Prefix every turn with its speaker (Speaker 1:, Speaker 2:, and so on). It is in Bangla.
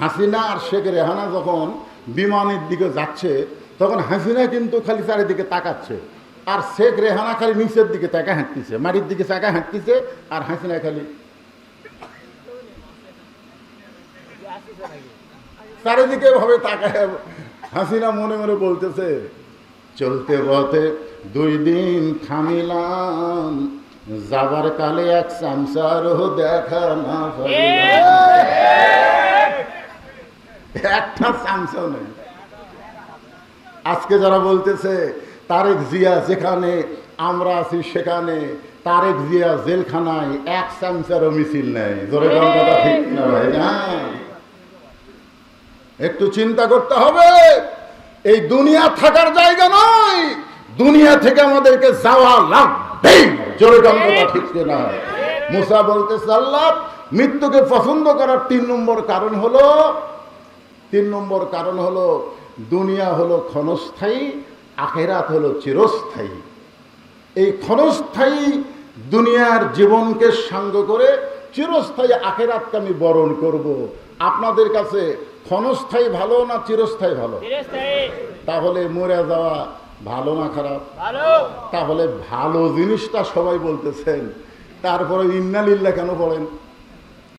Speaker 1: হাসিনা আর শেখ রেহানা যখন বিমানের দিকে যাচ্ছে, তখন হাসিনা কিন্তু খালি চারিদিকে তাকাচ্ছে। আর শেখ রেহানা খালি নিচের দিকে তাকা হাঁটতেছে, মাটির দিকে তাকা হাঁটতেছে, আর হাসিনা খালি চারিদিকে ভাবে তাকায়। হাসিনা মনে মনে বলতেছে, চলতে পথে দুই দিন থামিলাম, যাবার কালে এক সংসারও দেখা না। একটা চান্সও নেই। আজকে যারা বলতেছে, তারেক জিয়া যেখানে, আমরা আছি সেখানে, তারেক জিয়া জেলখানায় এক চান্সেরও মিছিল নেই। জোরে একটু চিন্তা করতে হবে, এই দুনিয়া থাকার জায়গা নয়, দুনিয়া থেকে আমাদেরকে যাওয়া লাগবে জোরে কথা ঠিক না? মুসা বলতেছে, আল্লাহ, মৃত্যুকে পছন্দ করার তিন নম্বর কারণ হলো তিন নম্বর কারণ হলো দুনিয়া হলো ক্ষণস্থায়ী আখেরাত হলো চিরস্থায়ী। এই ক্ষণস্থায়ী দুনিয়ার জীবনকে সাঙ্গ করে চিরস্থায়ী আখেরাতকে আমি বরণ করব। আপনাদের কাছে ক্ষণস্থায়ী ভালো না চিরস্থায়ী ভালো? তাহলে মরে যাওয়া ভালো না খারাপ? তাহলে ভালো জিনিসটা সবাই বলতেছেন। তারপরে ইন্নালিল্লা কেন পড়েন